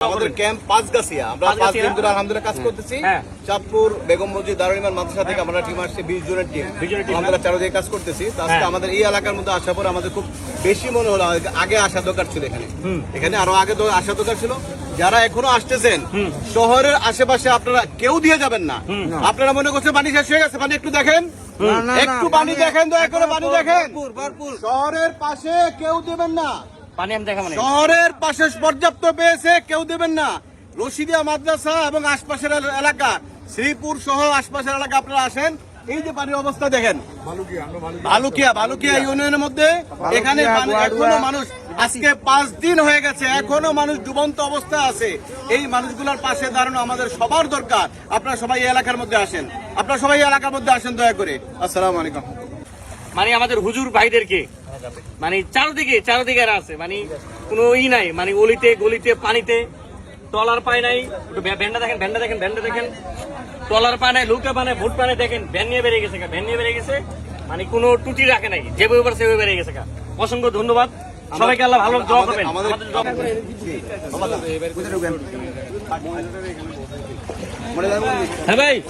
আমাদের ক্যাম্প পাঁচগাছিয়া আমরা পাঁচ দিন ধরে আলহামদুলিল্লাহ কাজ করতেছি। চাঁদপুর বেগম মসজিদ দারুল মাদ্রাসা থেকে আমরা টিম আসছে বিশ জনের টিম 20 জনের team, আমরা চারোদিকে কাজ করতেছি। আজকে। আমাদের এই এলাকার মধ্যে আসার পর আমাদের খুব বেশি মনে হলো আগে আসা দরকার ছিল এখানে। এখানে আরও আগে আসা দরকার ছিল। যারা এখনও আসতেছেন শহরের আশেপাশে আপনারা কেউ দিয়ে যাবেন না। আপনারা মনে করছেন পানি শেষ হয়ে গেছে? পানি একটু দেখেন। একটু পানি দেখেন দয়া করে পানি দেখেন। শহরের পাশে কেউ দেবেন না। শহরের পাশে পর্যাপ্ত পেয়েছে কেউ দেবেন না। রশিদিয়া মাদ্রাসা এবং আশপাশের এলাকা শ্রীপুর সহ আশপাশের এলাকা আপনারা আসেন। এই যে পানির অবস্থা দেখেন। ভালুকিয়া ভালুকিয়া ইউনিয়নের মধ্যে এখানে এখনও মানুষ আজকে পাঁচ দিন হয়ে গেছে এখনও মানুষ ডুবন্ত অবস্থা আছে। এই মানুষগুলোর পাশে দাঁড়ানো আমাদের সবার দরকার। আপনারা সবাই এই এলাকার মধ্যে আসেন। আপনারা সবাই এলাকার মধ্যে আসেন দয়া করে। আসসালামু আলাইকুম। মানে আমাদের হুজুর ভাইদেরকে মানে চারদিকে চারদিকে আছে মানে কোনো ই নাই মানে গলিতে গলিতে পানিতে টলার পায় নাই। একটু ভ্যা- দেখেন ভ্যানটা দেখেন ভ্যানটা দেখেন। টলার পায় নাই লৌকা পায় নাই ভোট পায় নাই দেখেন ভ্যান নিয়ে বেরিয়ে গেছে ভ্যান নিয়ে বেরিয়ে গেছে। মানে কোনো টুটি রাখে নাই যেভাবে পারে সেভাবে বেরিয়ে গেছে গা। অসংখ্য ধন্যবাদ। সবাইকে আল্লাহ ভালো দোয়া করবেন। আমাদের- আমাদের করবেন। হ্যাঁ ভাই।